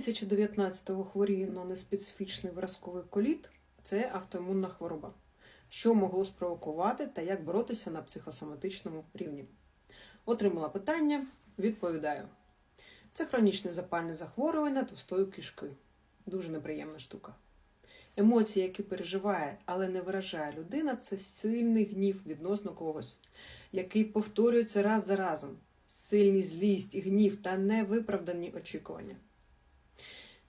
2019-го хворію на неспецифічний виразковий коліт це автоімунна хвороба. Що могло спровокувати та як боротися на психосоматичному рівні? Отримала питання, відповідаю. Це хронічне запальне захворювання товстої кишки. Дуже неприємна штука. Емоції, які переживає, але не виражає людина, це сильний гнів відносно когось, який повторюється раз за разом. Сильні злість, гнів та невиправдані очікування.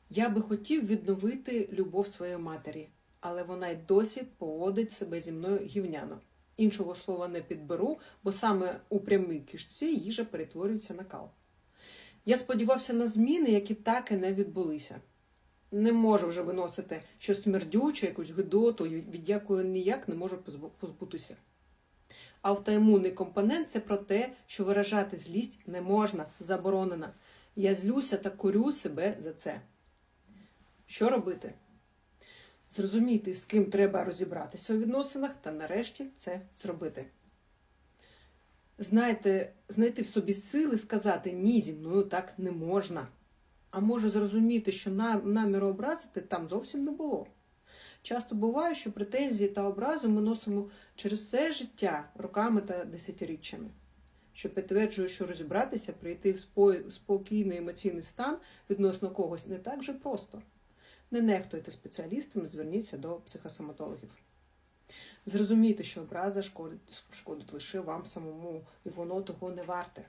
Я би хотів відновити любов своєї матері, але вона й досі поводить себе зі мною гівняно. Іншого слова не підберу, бо саме у прямій кишці їжа перетворюється на кал. Я сподівався на зміни, які так і не відбулися. Не можу вже виносити щось смердюче, якусь гидоту, від якої ніяк не можу позбутися. Автоімунний компонент це про те, що виражати злість не можна, заборонено. Я злюся та курю себе за це. Що робити? Зрозуміти, з ким треба розібратися у відносинах, та нарешті це зробити. Знаєте, знайти в собі сили сказати ні, зі мною так не можна. А може зрозуміти, що наміру образити там зовсім не було. Часто буває, що претензії та образи ми носимо через все життя роками та десятиріччями, що підтверджує, що розібратися, прийти в спокійний емоційний стан відносно когось не так же просто. Не нехтуйте спеціалістами, зверніться до психосоматологів. Зрозумійте, що образа шкодить, шкодить лише вам самому, і воно того не варте.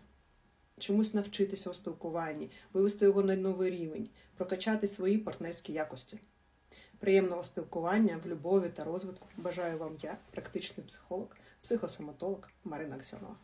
Чомусь навчитися у спілкуванні, вивести його на новий рівень, прокачати свої партнерські якості. Приємного спілкування в любові та розвитку бажаю вам я, практичний психолог, психосоматолог Марина Аксьонова.